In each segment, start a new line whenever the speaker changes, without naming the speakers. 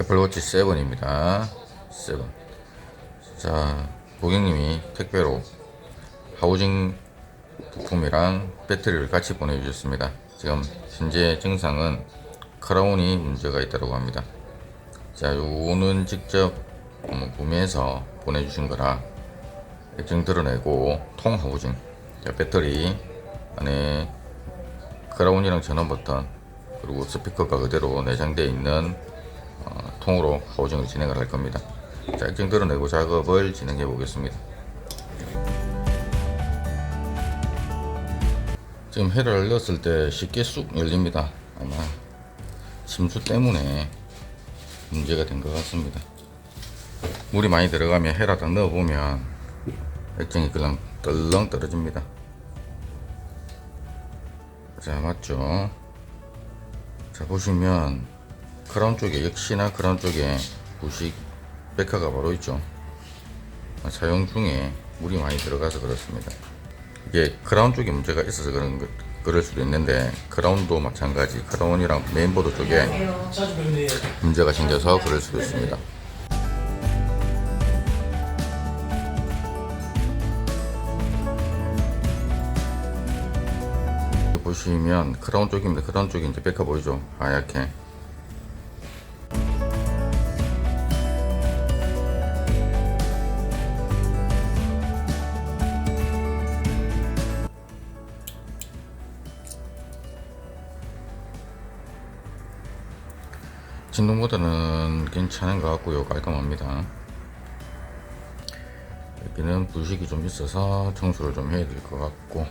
애플워치 7입니다. 7. 자, 고객님이 택배로 하우징 부품이랑 배터리를 같이 보내주셨습니다. 지금 현재 증상은 크라운이 문제가 있다고 합니다. 자, 요거는 직접 음, 구매해서 보내주신 거라 액정 드러내고 통 하우징 자, 배터리 안에 크라운이랑 전원 버튼 그리고 스피커가 그대로 내장되어 있는 어, 통으로 하우징을 진행을 할 겁니다. 자, 액정 드러내고 작업을 진행해 보겠습니다. 지금 해를 넣었을 때 쉽게 쑥 열립니다. 아마 침수 때문에 문제가 된 것 같습니다. 물이 많이 들어가면 헤라 딱 넣어보면 액정이 그냥 떨렁 떨어집니다. 자, 맞죠? 자, 보시면 크라운 쪽에 역시나 크라운 쪽에 부식 백화가 바로 있죠. 아, 사용 중에 물이 많이 들어가서 그렇습니다. 이게 크라운 쪽에 문제가 있어서 그런 거, 그럴 수도 있는데 크라운도 마찬가지 크라운이랑 메인보드 쪽에. 문제가 생겨서 그럴 수도 있습니다. 보시면 크라운 쪽입니다. 크라운 쪽이 이제 백화 보이죠? 하얗게. 진동보다는 괜찮은 것 같고요. 깔끔합니다. 여기는 불식이 좀 있어서 청소를 좀 해야 될 것 같고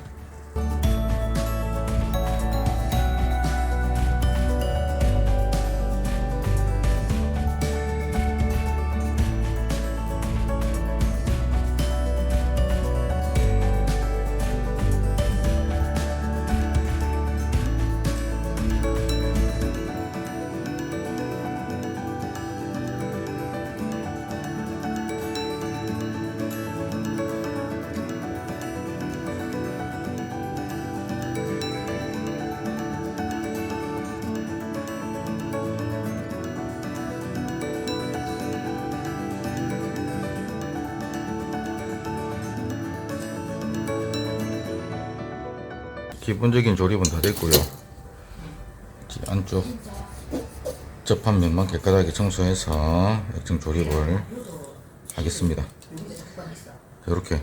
기본적인 조립은 다 됐고요. 안쪽 접합면만 깨끗하게 청소해서 액정 조립을 하겠습니다. 이렇게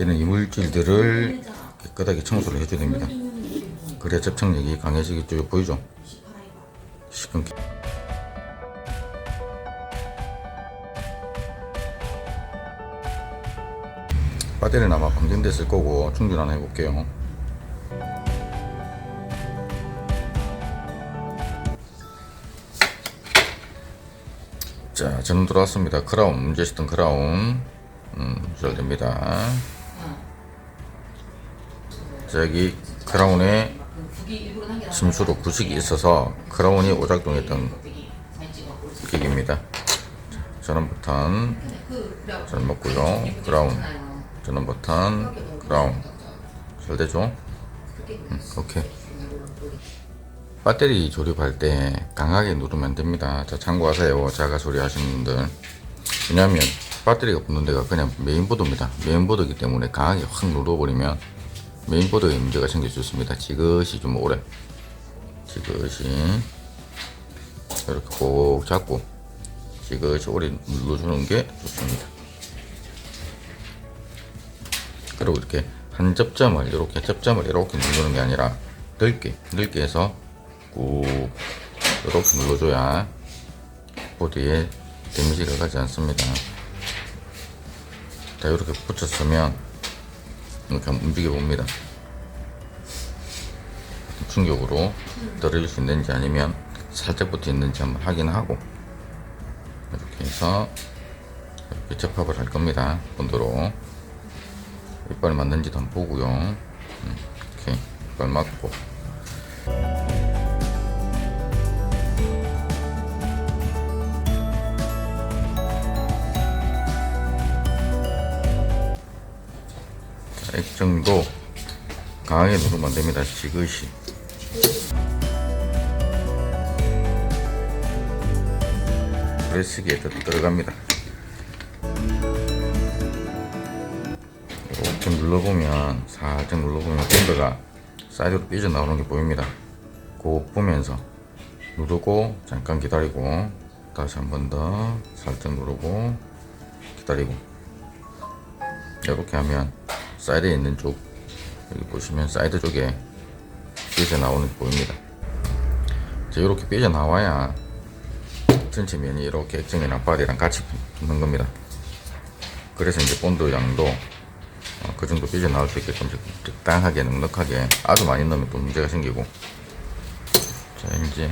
이런 이물질들을 깨끗하게 청소를 해줘야 됩니다. 그래야 접착력이 강해지겠죠. 보이죠? 시끈기. 배터리는 아마 방전됐을 거고 충전 하나 해볼게요. 자, 저는 들어왔습니다. 크라운, 문제 있었던 크라운. 음, 잘 됩니다. 자, 여기 크라운에 침수로 부식이 있어서 크라운이 오작동했던 기기입니다. 자, 전원 버튼, 전원 먹고요. 크라운, 전원 버튼, 크라운. 잘 되죠? 음, 오케이. 배터리 조립할 때 강하게 누르면 안 됩니다. 자, 참고하세요. 자가 조립하시는 분들. 왜냐면 배터리가 붙는 데가 그냥 메인보드입니다. 메인보드이기 때문에 강하게 확 눌러버리면 메인보드에 문제가 생길 수 있습니다. 지그시 좀 오래. 지그시. 이렇게 꼭 잡고 지그시 오래 눌러주는 게 좋습니다. 그리고 이렇게 한 접점을 이렇게 접점을 이렇게 누르는 게 아니라 넓게 넓게 해서 꾹 이렇게 눌러줘야 보드에 데미지가 가지 않습니다. 자 이렇게 붙였으면 이렇게 한번 움직여 봅니다. 충격으로 떨어질 수 있는지 아니면 살짝 붙어 있는지 한번 확인하고 이렇게 해서 이렇게 접합을 할 겁니다. 본드로 이빨 맞는지도 한번 보고요. 음, 이렇게 이빨 맞고 액정도 강하게 누르면 안 됩니다. 지그시. 프레스기에 더 들어갑니다. 이렇게 눌러보면 살짝 눌러보면 본드가 사이드로 삐져나오는 게 보입니다. 그 보면서 누르고 잠깐 기다리고 다시 한 번 더 살짝 누르고 기다리고 이렇게 하면 사이드에 있는 쪽 여기 보시면 사이드 쪽에 삐져 나오는 게 보입니다. 이제 이렇게 삐져 나와야 전체 면이 이렇게 액정이랑 바디랑 같이 붙는 겁니다. 그래서 이제 본드 양도 어, 그 정도 삐져 나올 수 있게끔 적- 적당하게 넉넉하게 아주 많이 넣으면 또 문제가 생기고 자 이제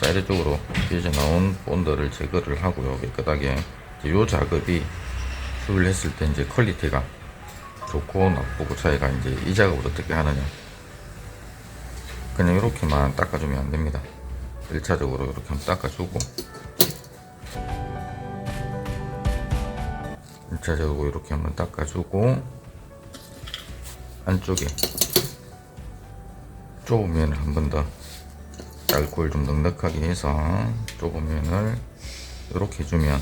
사이드 쪽으로 삐져 나온 본드를 제거를 하고요 깨끗하게 요 작업이 수리를 했을 때 이제 퀄리티가 좋고 나쁘고 차이가 이제 이 작업을 어떻게 하느냐. 그냥 이렇게만 닦아주면 안 됩니다. 1차적으로 이렇게 한번 닦아주고. 1차적으로 이렇게 한번 닦아주고. 안쪽에 좁은 면을 한 번 더 알코올 좀 넉넉하게 해서 좁은 면을 이렇게 해주면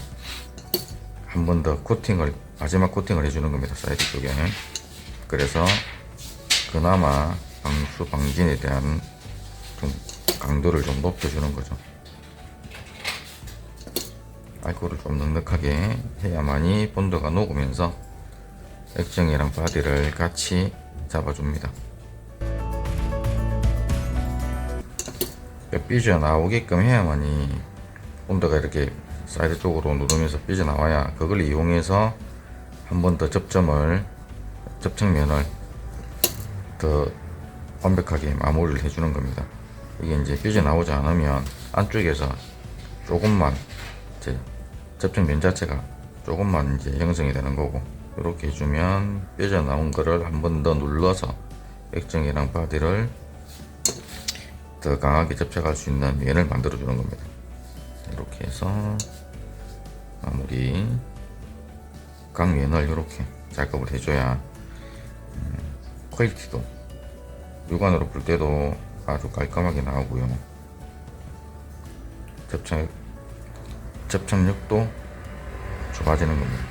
한 번 더 코팅을 마지막 코팅을 해주는 겁니다 사이드 쪽에. 그래서 그나마 방수 방진에 대한 좀 강도를 좀 높여주는 거죠. 알코올을 좀 넉넉하게 해야만이 본드가 녹으면서 액정이랑 바디를 같이 잡아줍니다. 삐져 나오게끔 해야만이 본드가 이렇게 사이드 쪽으로 누르면서 삐져 나와야 그걸 이용해서 한 번 더 접점을 접착면을 더 완벽하게 마무리를 해주는 겁니다. 이게 이제 삐져 나오지 않으면 안쪽에서 조금만 이제 접착면 자체가 조금만 이제 형성이 되는 거고 이렇게 해주면 삐져 나온 거를 한 번 더 눌러서 액정이랑 바디를 더 강하게 접착할 수 있는 면을 만들어 주는 겁니다. 이렇게 해서 마무리 강면을 이렇게 작업을 해줘야 음, 퀄리티도 육안으로 볼 때도 아주 깔끔하게 나오고요. 접착 접착력도 좋아지는 겁니다.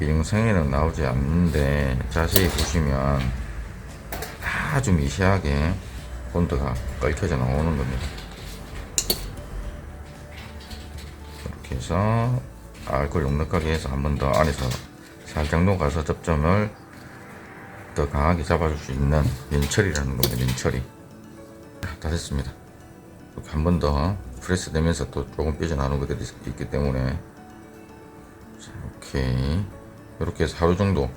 이 영상에는 나오지 않는데 자세히 보시면 아주 미세하게 본드가 끓여져 나오는 겁니다. 이렇게 해서 알코올 넉넉하게 해서 한 번 더 안에서 살짝 녹아서 접점을 더 강하게 잡아줄 수 있는 면처리라는 겁니다. 면처리. 자, 다 됐습니다. 한 번 더 프레스 되면서 또 조금 삐져나오는 것들이 있- 있기 때문에 자, 오케이. 이렇게 해서 하루 정도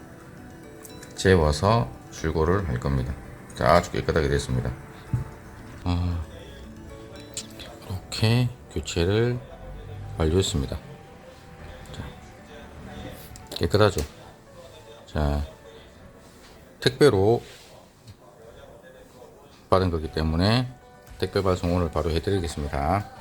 재워서 출고를 할 겁니다. 자, 아주 깨끗하게 됐습니다. 아, 이렇게 교체를 완료했습니다. 자, 깨끗하죠? 자, 택배로 받은 거기 때문에 택배 발송 오늘 바로 해드리겠습니다.